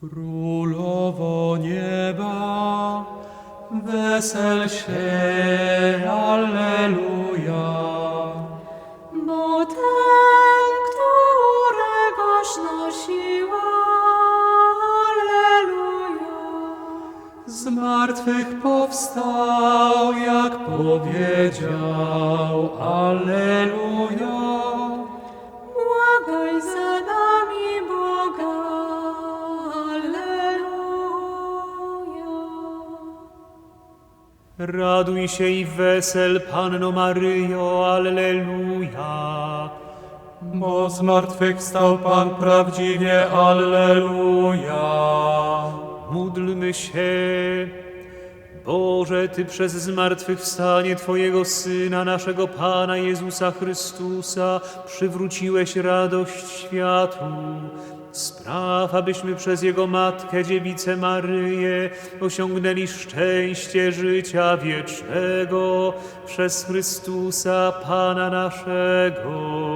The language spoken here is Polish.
Królowo nieba, wesel się, Alleluja. Bo ten, któregoś nosiła, Alleluja. Z martwych powstał, jak powiedział, Alleluja. Raduj się i wesel, Panno Maryjo, Alleluja. Bo z martwych wstał Pan prawdziwie, Alleluja. Módlmy się. Boże, Ty przez zmartwychwstanie Twojego Syna, naszego Pana Jezusa Chrystusa, przywróciłeś radość światu. Spraw, abyśmy przez Jego Matkę, Dziewicę Maryję, osiągnęli szczęście życia wiecznego przez Chrystusa, Pana naszego.